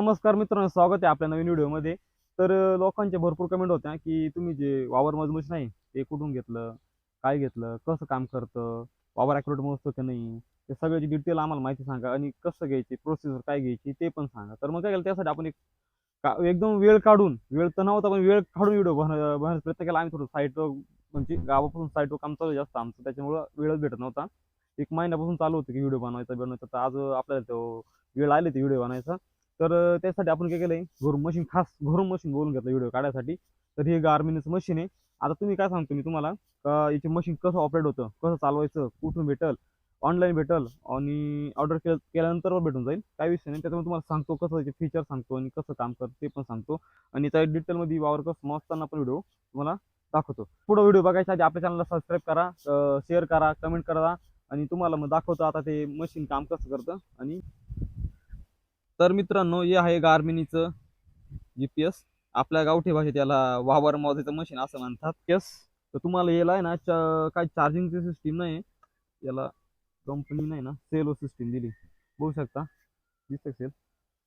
नमस्कार मित्रांनो स्वागत आहे आपल्या नवीन व्हिडिओमध्ये. तर लोकांच्या भरपूर कमेंट होत्या की तुम्ही जे वावर मज नाही ते कुठून घेतलं काय घेतलं कसं काम करतं वावर ॲक्युरेट मोजतं की नाही ते सगळ्याची डिटेल आम्हाला माहिती सांगा आणि कसं घ्यायची प्रोसेसर काय घ्यायची ते पण सांगा. तर मग काय केलं त्यासाठी आपण एक का एकदम वेळ काढून वेळ तर नव्हता पण वेळ काढून व्हिडिओ बनव बनवायचा. प्रयत्न केला आम्ही थोडं साईटवर म्हणजे गावापासून साईटवर काम चालू जास्त आमचं त्याच्यामुळं वेळच भेटत नव्हता. एक महिन्यापासून चालू होतं की व्हिडिओ बनवायचा बनवायचा. तर आज आपल्याला तो वेळ आले ते व्हिडिओ बनायचा तर त्यासाठी आपण काय केलंय घरून मशीन खास घरून मशीन बोलून घेतलं व्हिडिओ काढायसाठी. तर हे गार्मिनचं मशीन आहे. आता तुम्ही काय सांगतो मी तुम्हाला याचे मशीन कसं ऑपरेट होतं कसं चालवायचं कुठून भेटल ऑनलाईन भेटल आणि ऑर्डर केलं केल्यानंतर भेटून जाईल. काय विषय नाही त्याच्यामुळे तुम्हाला सांगतो कसं याचे फीचर सांगतो आणि कसं काम करतं ते पण सांगतो. आणि त्या डिटेलमध्ये वावर कसं मोजताना पण व्हिडिओ तुम्हाला दाखवतो. पुढं व्हिडिओ बघायच्या आधी आपल्या चॅनलला सबस्क्राईब करा शेअर करा कमेंट करा आणि तुम्हाला मग दाखवतो आता ते मशीन काम कसं करतं आणि तर मित्रांनो हे आहे गार्मिनीचं जी पी एस आपल्या गावठी भाषेत याला वावर मोजायचं मशीन असं म्हणतात. यस तर तुम्हाला याला आहे ना चा- काय चार्जिंगची सिस्टीम नाही. याला कंपनी नाही ना सेलो सिस्टीम दिली. बघू शकता. दिसत सेल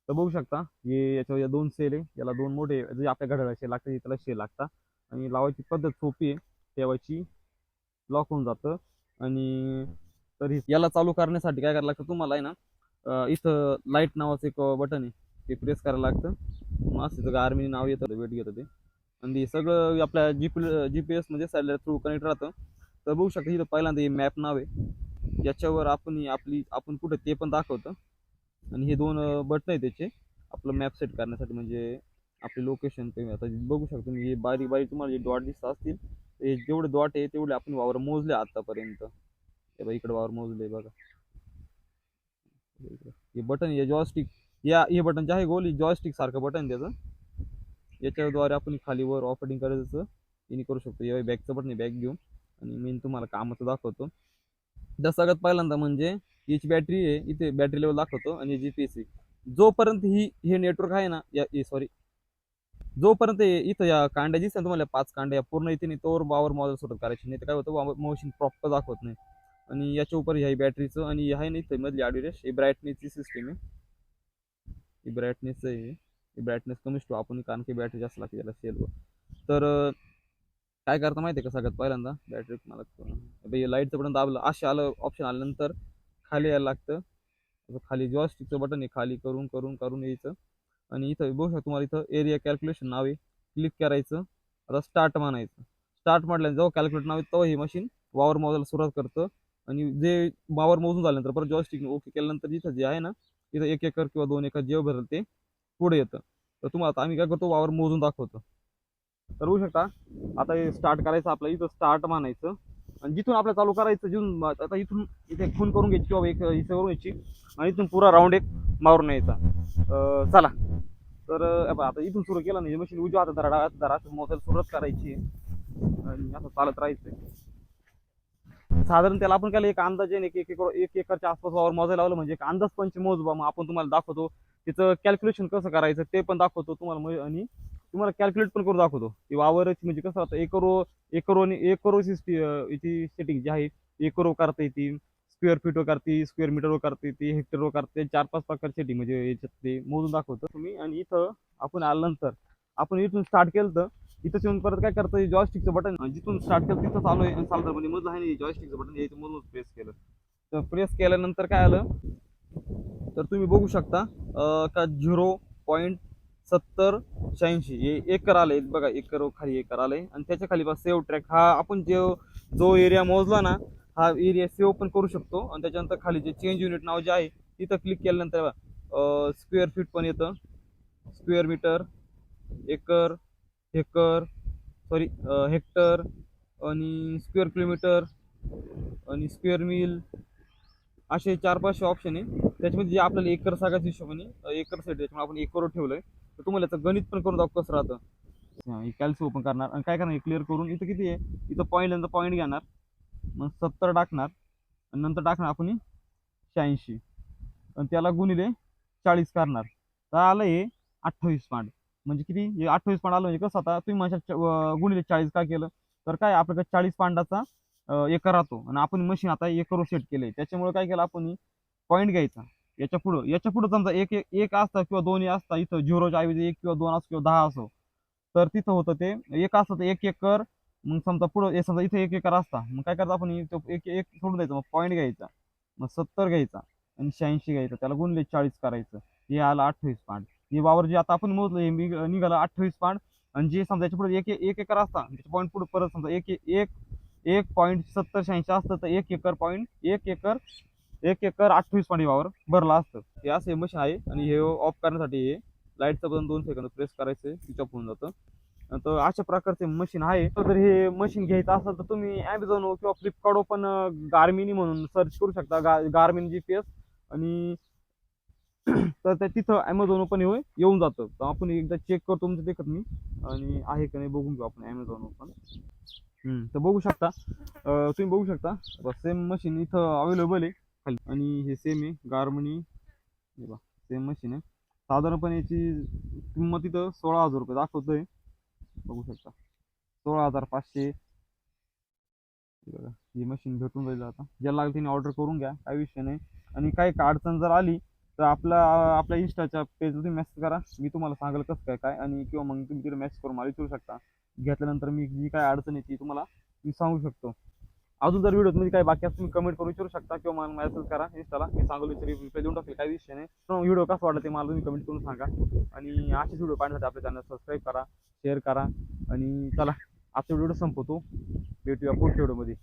तर बघू शकता हे याच्यावर या दोन सेल आहे. याला दोन मोठे जे आपल्या घड्याळा शेल लागतात त्याला शेल लागतात. आणि लावायची पद्धत सोपी आहे. ठेवायची लॉक होऊन जातं. आणि तरी याला चालू करण्यासाठी काय करायला लागतं तुम्हाला आहे ना इथं लाइट नावाचं एक बटन आहे. ते प्रेस करायला लागतं. मग असं तिथं आर्मी नाव येतं वेट घेतं ते. आणि ते सगळं आपल्या जी पी जी पी एसमध्ये सॅलरी थ्रू कनेक्ट राहतं. तर बघू शकता इथं पहिल्यांदा हे मॅप नाव आहे. याच्यावर आपण आपली आपण कुठं ते पण दाखवतं. आणि हे दोन बटन आहे त्याचे. आपलं मॅप सेट करण्यासाठी म्हणजे आपले लोकेशन ते आता बघू शकतो मी हे बारीक बारीक तुम्हाला जे डॉट दिसत असतील ते जेवढे डॉट आहे तेवढे आपण वावर मोजले आत्तापर्यंत हे बघा इकडे वावर मोजले बघा. हे बटन हे जॉयस्टिक या हे बटन जे आहे गोल जॉयस्टिक सारखं बटन त्याचं. याच्याद्वारे आपण खाली वर ऑपरेटिंग करायचं. तिने करू शकतो. या बॅगचं बटन बॅग घेऊन. आणि मी तुम्हाला कामाचं दाखवतो. तर सगळ्यात पहिल्यांदा म्हणजे याची बॅटरी आहे इथे बॅटरी लेवल दाखवतो आणि जी पी सी जोपर्यंत ही हे नेटवर्क आहे ना या सॉरी जोपर्यंत इथं या कांड्या दिसतात तुम्हाला पाच कांड्या पूर्ण इथे नाही तोवर वावर मॉडेल सुरू करायची नाही. तर काय होतं मशीन प्रॉपर दाखवत नाही. आणि याच्या उपर ह्या बॅटरीचं आणि ह्या आहे ना मधली आडवी ही ब्राईटनेसची सिस्टीम आहे. ही ब्राईटनेस आहे. ही ब्राईटनेस कमीच ठेवू आपण कारण की बॅटरी जास्त लागते त्याला सेलवर तर काय करता माहिती आहे का सगळ्यात पहिल्यांदा? बॅटरी मला लाईटचं बटन दाबलं असे आलं ऑप्शन आल्यानंतर खाली यायला लागतं. खाली जॉस्टिकचं बटन आहे खाली करून करून करून यायचं. आणि इथं बघू शकता तुम्हाला इथं एरिया कॅल्क्युलेशन नाव आहे. क्लिक करायचं आता स्टार्ट म्हणायचं. स्टार्ट म्हटल्यानंतर जेव्हा कॅल्क्युलेट नाव आहे तेव्हा हे मशीन वावर मोजायला सुरुवात करतं. आणि जे वावर मोजून झाल्यानंतर परत जॉस्टिक ओके केल्यानंतर जिथं जे आहे ना तिथं एक एकर किंवा दोन एकर जेव भरेल ते पुढे येतं. तर तुम्हाला आता आम्ही काय करतो वावर मोजून दाखवतो. तर होऊ शकता आता हे स्टार्ट करायचं आपलं इथं स्टार्ट मानायचं आणि जिथून आपलं चालू करायचं जिथून आता इथून इथे खून करून घ्यायची किंवा एक इथे करून घ्यायची आणि इथून पुरा राऊंड एक मारून यायचा चला. तर आता इथून सुरू केलं नाही मशीन उजवा आता दराडा दरा मोजायला सुरुवात करायची. आणि असं चालत राहायचं. साधारण त्याला आपण काय एक अंदाजे एक एक एकर एक एकरच्या आसपास वावर मोजायला लावलं म्हणजे एक अंदाज पंच मोजबा मग आपण तुम्हाला दाखवतो. तिचं कॅल्क्युलेशन कसं करायचं ते पण दाखवतो तुम्हाला आणि तुम्हाला कॅल्क्युलेट पण करून दाखवतो. की वावरची म्हणजे कसं राहतं एकरो एकरो एकरो याची सेटिंग जी आहे एकरो करता येते स्क्वेअर फीटवर करते स्क्वेअर मीटरवर करता येते हेक्टरवर करते चार पाच प्रकार सेटिंग म्हणजे याच्यात ते मोजून दाखवतं तुम्ही. आणि इथं आपण आल्यानंतर आपण इथून स्टार्ट केलं तर इथंच येऊन परत काय करतं जॉयस्टिकचं बटन जिथून स्टार्ट केलं तिथं चालू आहे चालतं म्हणजे मधलं आहे ना जॉयस्टिकचं बटन यायचं मधून प्रेस केलं. तर प्रेस केल्यानंतर काय आलं? तर तुम्ही बघू शकता का झिरो पॉईंट सत्तर शहाऐंशी हे एकर आले बघा एकर खाली एकर आले आणि त्याच्याखाली बघा सेव्ह ट्रॅक हा आपण जो जो एरिया मोजला ना हा एरिया सेव्ह पण करू शकतो. आणि त्याच्यानंतर खाली जे चेंज युनिट नाव जे आहे तिथं क्लिक केल्यानंतर स्क्वेअर फीट पण येतं. Square metre acre hectare sorry hectare आणि स्क्वेअर किलोमीटर आणि स्क्वेअर मिल असे चार पाचशे ऑप्शन आहे. त्याच्यामध्ये जे आपल्याला एकर सागाच्या हिशोबाने एकर सेट त्याच्यामुळे आपण एकरवर ठेवलं आहे तर तुम्हाला याचं गणित पण करून दाखव कसं राहतं. कॅल्सी ओपन करणार. आणि काय करणार? क्लिअर करून इथं किती आहे? इथं पॉईंट नंतर पॉईंट घेणार. मग सत्तर टाकणार. आणि नंतर टाकणार आपण शहाऐंशी. आणि त्याला गुणिले चाळीस करणार. तर आलं हे अठ्ठावीस पांड म्हणजे किती? अठ्ठावीस पांड आलं म्हणजे कसं आता? तुम्ही म्हणशाल गुणिले चाळीस का केलं? तर काय? आपल्याकडे चाळीस पांडाचा एक एकर राहतो. आणि आपण मशीन आता एकरवर सेट केलंय. त्याच्यामुळे काय केलं आपण पॉईंट घ्यायचा. याच्या पुढं याच्या पुढं समजा एक एक असता असतं किंवा दोन्ही असतं इथं झिरोच्या ऐवजी एक किंवा दोन असो किंवा दहा असो तर तिथं होतं ते. एक असतं तर एक एकर मग समजा पुढं समजा इथं एक एकर असता. मग काय करायचं आपण एक एक सोडून द्यायचं. मग पॉईंट घ्यायचा. मग सत्तर घ्यायचा. आणि शहाऐंशी घ्यायचा. त्याला गुणले चाळीस करायचं. हे आलं अठ्ठावीस पांड. हे वावर जे आता आपण मोजलं हे निघालं अठ्ठावीस पांड आणि जे समजा याच्यापुढे एक एक एकर असता त्याच्या पॉईंट पुढे परत समजा एक एक एक पॉईंट सत्तर शहाऐंशी असतं तर एक एकर पॉईंट एक एकर एक एकर अठ्ठावीस पाणी वावर भरला असतं. हे असं मशीन आहे आणि हे ऑफ करण्यासाठी हे लाईटचं बटन दोन सेकंद प्रेस करायचं स्विच ऑफ होऊन जातं. तर अशा प्रकारचे मशीन आहे. तर हे मशीन घ्यायचं असेल तर तुम्ही ॲमेझॉन हो किंवा फ्लिपकार्ट हो पण गार्मिनी म्हणून सर्च करू शकता. गा गार्मिन जी पी एस आणि तर त्या तिथं ॲमेझॉन पण येऊ येऊन जातं. तर आपण एकदा चेक करतो तुमचं देखत मी आणि आहे का नाही बघून घेऊ आपण ॲमेझॉन पण तर बघू शकता. तुम्ही बघू शकता. सेम मशीन इथं अवेलेबल आहे. खाली. आणि हे सेम आहे गार्मनी हे बघा सेम मशीन आहे. साधारणपणे याची किंमत इथं सोळा हजार रुपये दाखवतोय. बघू शकता. सोळा हजार पाचशे. हे बघा ही मशीन भेटून जाईल आता. ज्याला लागेल तिने ऑर्डर करून घ्या. काही विषय नाही. आणि काही अडचण जर आली तर आपला आपल्या इन्स्टाच्या पेजला तुम्ही मेसेज करा. मी तुम्हाला सांगेल कसं काय काय आणि किंवा मग तुम्ही तिथे मेसेज करून मला विचारू शकता. घेतल्यानंतर मी जी काय अडचण येते तुम्हाला मी सांगू शकतो. अजून जर व्हिडिओमध्ये काही बाकी असं तुम्ही कमेंट करून विचारू शकता किंवा मला मेसेज करा इंस्टाला मी सांगू तरी रिप्लाय देऊन टाकेल काही विषय नाही. व्हिडिओ कसा वाटला ते मला तुम्ही कमेंट करून सांगा. आणि असेच व्हिडिओ पाहण्यासाठी आपल्या चॅनल सबस्क्राईब करा शेअर करा आणि चला आजचा व्हिडिओ संपवतो. भेटूया पुढच्या व्हिडिओमध्ये